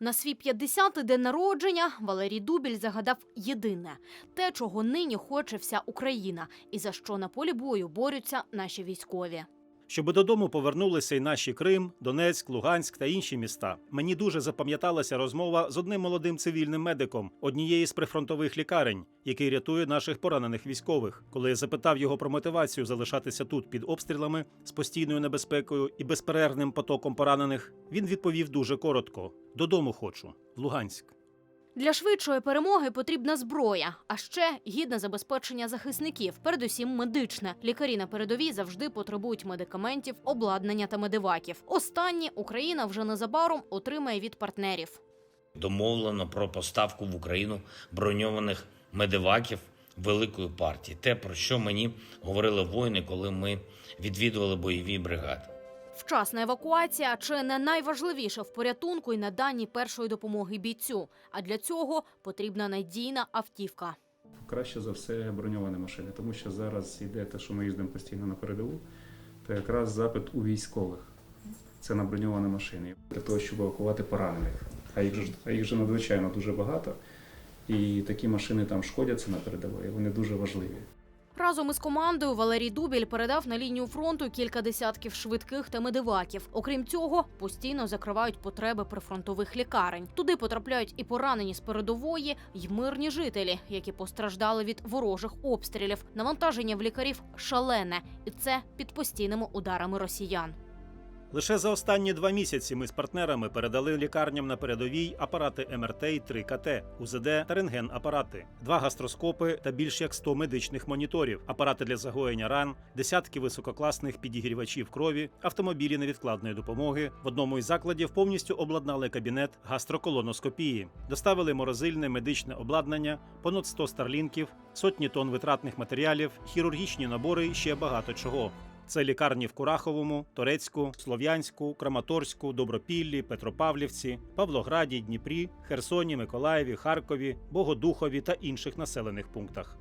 На свій 50-й день народження Валерій Дубіль загадав єдине те, чого нині хоче вся Україна, і за що на полі бою борються наші військові. Щоби додому повернулися й наші Крим, Донецьк, Луганськ та інші міста. Мені дуже запам'яталася розмова з одним молодим цивільним медиком однієї з прифронтових лікарень, який рятує наших поранених військових. Коли я запитав його про мотивацію залишатися тут під обстрілами з постійною небезпекою і безперервним потоком поранених, він відповів дуже коротко: додому хочу, в Луганськ. Для швидшої перемоги потрібна зброя, а ще гідне забезпечення захисників, передусім медичне. Лікарі на передовій завжди потребують медикаментів, обладнання та медиваків. Останні Україна вже незабаром отримає від партнерів. Домовлено про поставку в Україну броньованих медиваків великої партії. Те, про що мені говорили воїни, коли ми відвідували бойові бригади. Вчасна евакуація чи не найважливіше в порятунку і наданні першої допомоги бійцю. А для цього потрібна надійна автівка. Краще за все броньовані машини, тому що зараз йде те, що ми їздимо постійно на передову, то якраз запит у військових. Це на броньовані машини. Для того, щоб евакувати поранених. А їх же, а їх же надзвичайно дуже багато. І такі машини там шкодяться на передовій, вони дуже важливі. Разом із командою Валерій Дубіль передав на лінію фронту кілька десятків швидких та медиваків. Окрім цього, постійно закривають потреби прифронтових лікарень. Туди потрапляють і поранені з передової, й мирні жителі, які постраждали від ворожих обстрілів. Навантаження в лікарів шалене, і це під постійними ударами росіян. Лише за останні два місяці ми з партнерами передали лікарням на передовій апарати МРТ і 3 КТ, УЗД та рентген-апарати, два гастроскопи та більш як 100 медичних моніторів, апарати для загоєння ран, десятки висококласних підігрівачів крові, автомобілі невідкладної допомоги. В одному із закладів повністю обладнали кабінет гастроколоноскопії, доставили морозильне медичне обладнання, понад 100 старлінків, сотні тонн витратних матеріалів, хірургічні набори і ще багато чого. Це лікарні в Кураховому, Торецьку, Слов'янську, Краматорську, Добропіллі, Петропавлівці, Павлограді, Дніпрі, Херсоні, Миколаєві, Харкові, Богодухові та інших населених пунктах.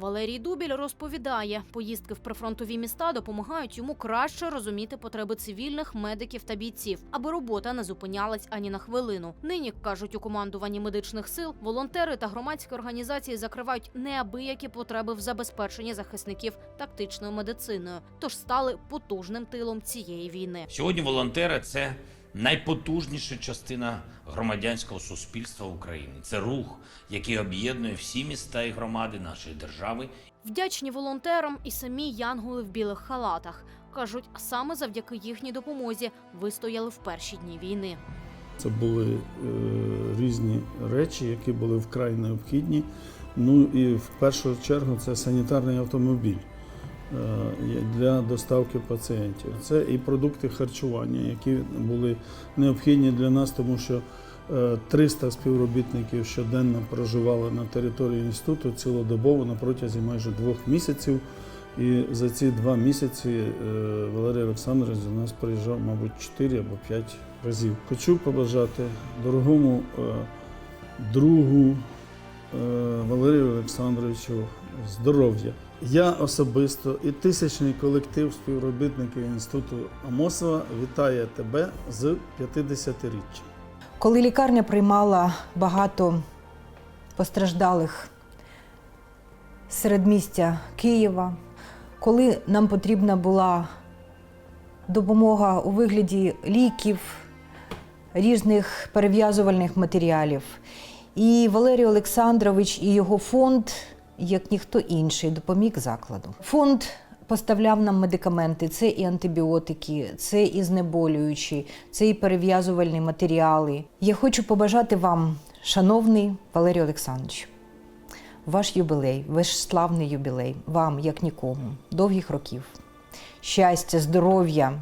Валерій Дубіль розповідає, поїздки в прифронтові міста допомагають йому краще розуміти потреби цивільних медиків та бійців, аби робота не зупинялась ані на хвилину. Нині кажуть у командуванні медичних сил, волонтери та громадські організації закривають неабиякі потреби в забезпеченні захисників тактичною медициною, тож стали потужним тилом цієї війни. Сьогодні волонтери це найпотужніша частина громадянського суспільства України. Це рух, який об'єднує всі міста і громади нашої держави Вдячні волонтерам і самі янголи в білих халатах кажуть, саме завдяки їхній допомозі вистояли в перші дні війни. Це були е, різні речі, які були вкрай необхідні. Ну і в першу чергу це санітарний автомобіль для доставки пацієнтів. Це і продукти харчування, які були необхідні для нас, тому що е, 300 співробітників щоденно проживали на території інституту цілодобово на протязі майже двох місяців. І за ці два місяці е, Валерій Олександрович до нас приїжджав, мабуть, 4 або 5 разів. Хочу побажати дорогому е, другу е, Валерію Олександровичу здоров'я. Я особисто і тисячний колектив співробітників інституту Амосова вітає тебе з 50-річчям. Коли лікарня приймала багато постраждалих з середмістя Києва, коли нам потрібна була допомога у вигляді ліків, різних перев'язувальних матеріалів. І Валерій Олександрович і його фонд, як ніхто інший, допоміг закладу. Фонд поставляв нам медикаменти, це і антибіотики, це і знеболюючі, це і перев'язувальні матеріали. Я хочу побажати вам, шановний Валерій Олександрович, ваш юбілей, ваш славний юбілей, вам, як нікому, довгих років, щастя, здоров'я,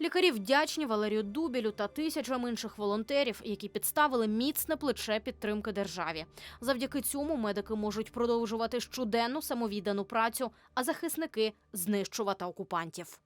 Лікарі вдячні Валерію Дубілю та тисячам інших волонтерів, які підставили міцне плече підтримки державі. Завдяки цьому медики можуть продовжувати щоденну самовіддану працю, а захисники знищувати окупантів.